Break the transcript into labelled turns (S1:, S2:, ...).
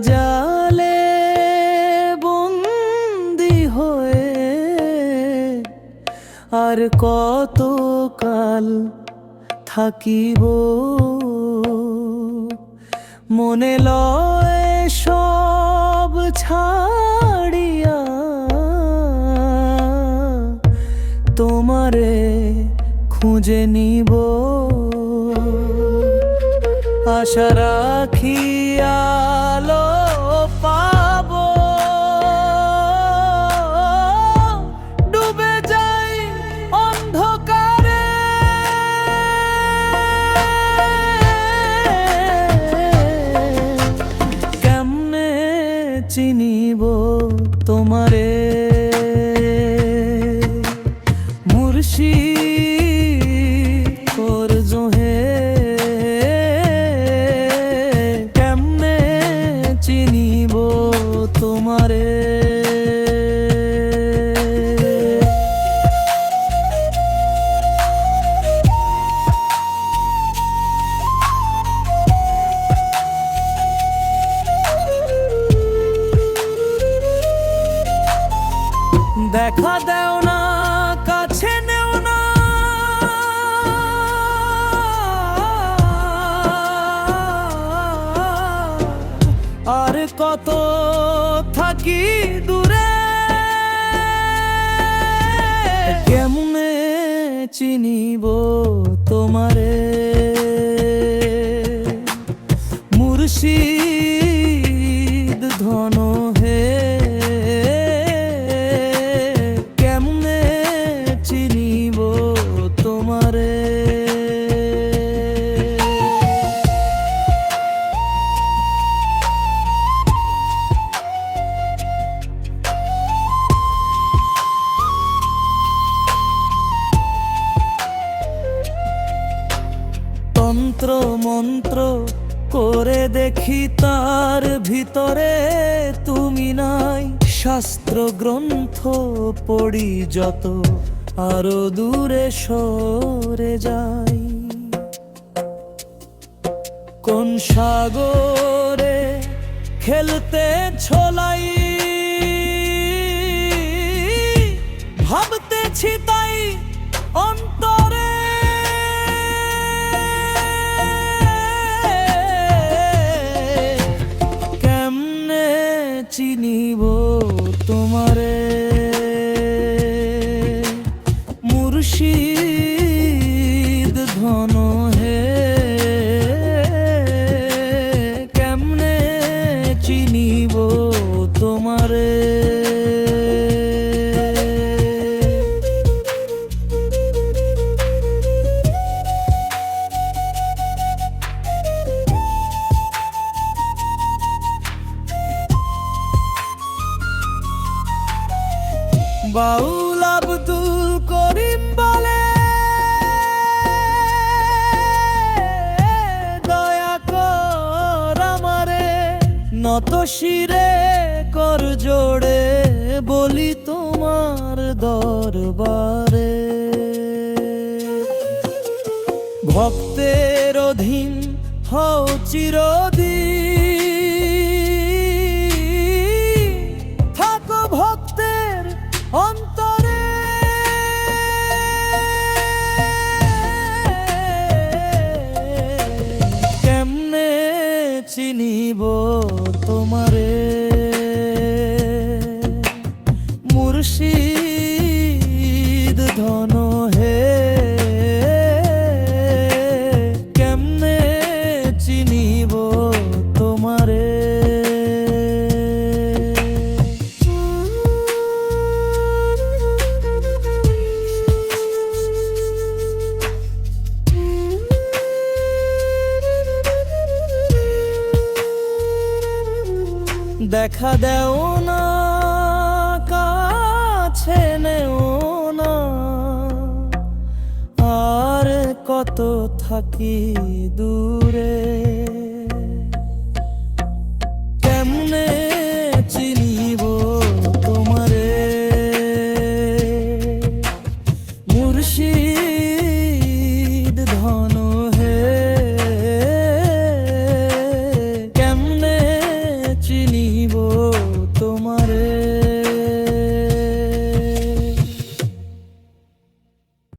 S1: জালে বন্দি হয়ে আর কত কাল থাকিব? মনে লয় সব ছাড়িয়া তোমারে খুঁজে নিব। আশা রাখি আলো পাব। ডুবে যাই অন্ধকারে। কেমনে চিনিব তোমারে তোমারে। দেখা কত থাকি দূরে? কেমনে চিনিব তোমারে? মুর্শিদ ধন তন্ত্র মন্ত্র করে দেখি তার ভিতরে তুমি নাই। শাস্ত্র গ্রন্থ পড়ি যত, আরও দূরে সরে যাই। কোন সাগরে খেলতে ছোলাই বাউল আব্দুল করিম বলে, দয়া কর আমারে, নত শিরে কর জোড়ে, বলি তোমার দরবারে। ভক্তের অধীন হও চিরদিন মুর্শিদ ধন হে। কেমনে চিনিব তোমারে? দেখা দেও কত থাকি দূরে?